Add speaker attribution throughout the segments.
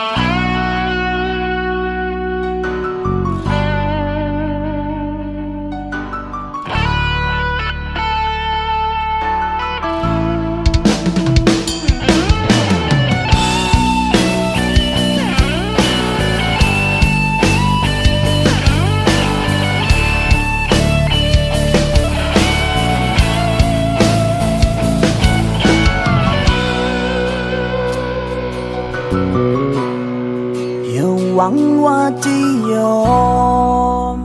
Speaker 1: Bye. วังว่าจะยอม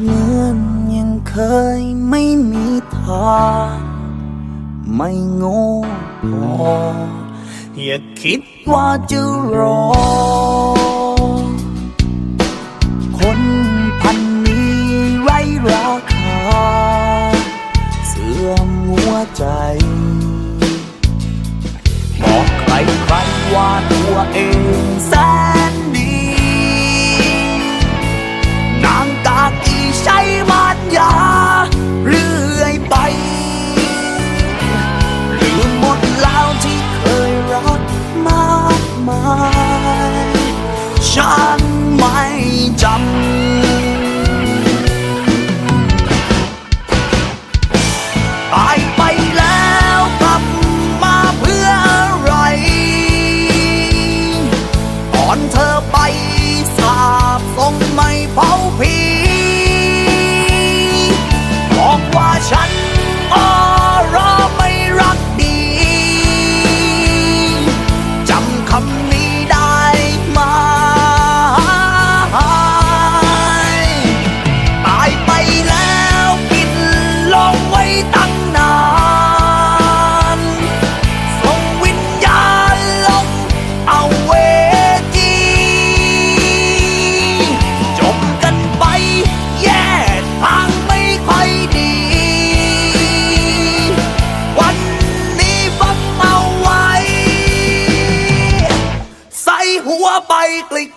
Speaker 1: เหมือนยังเคยไม่มีทาง ไม่โง่พอ อย่าคิดว่าจะรอ คนพันนี้ไร้ราคา เสื่อมหัวใจบอกใครใครว่าตัวเอง แสนดีน้ำตาที่ใช้มารยาเรื่อยไปลืมหมดล้วที่เคยรักมากมายฉัน เธอไปสาบส่งไม่พอ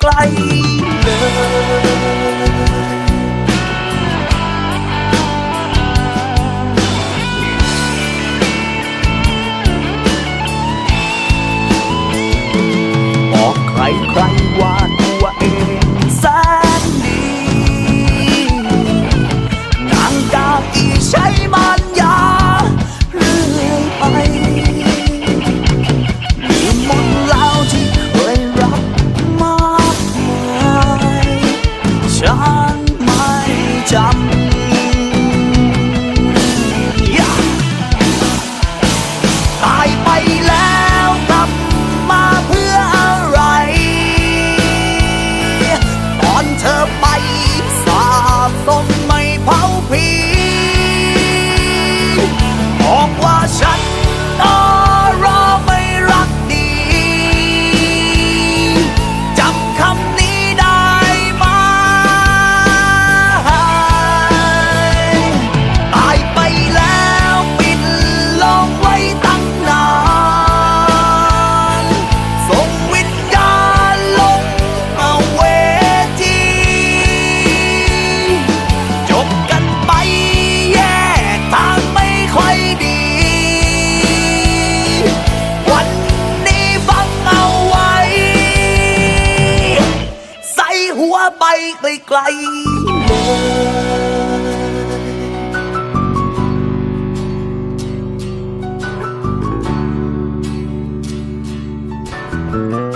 Speaker 1: ลเลยใครใคร con baik-baik lain thank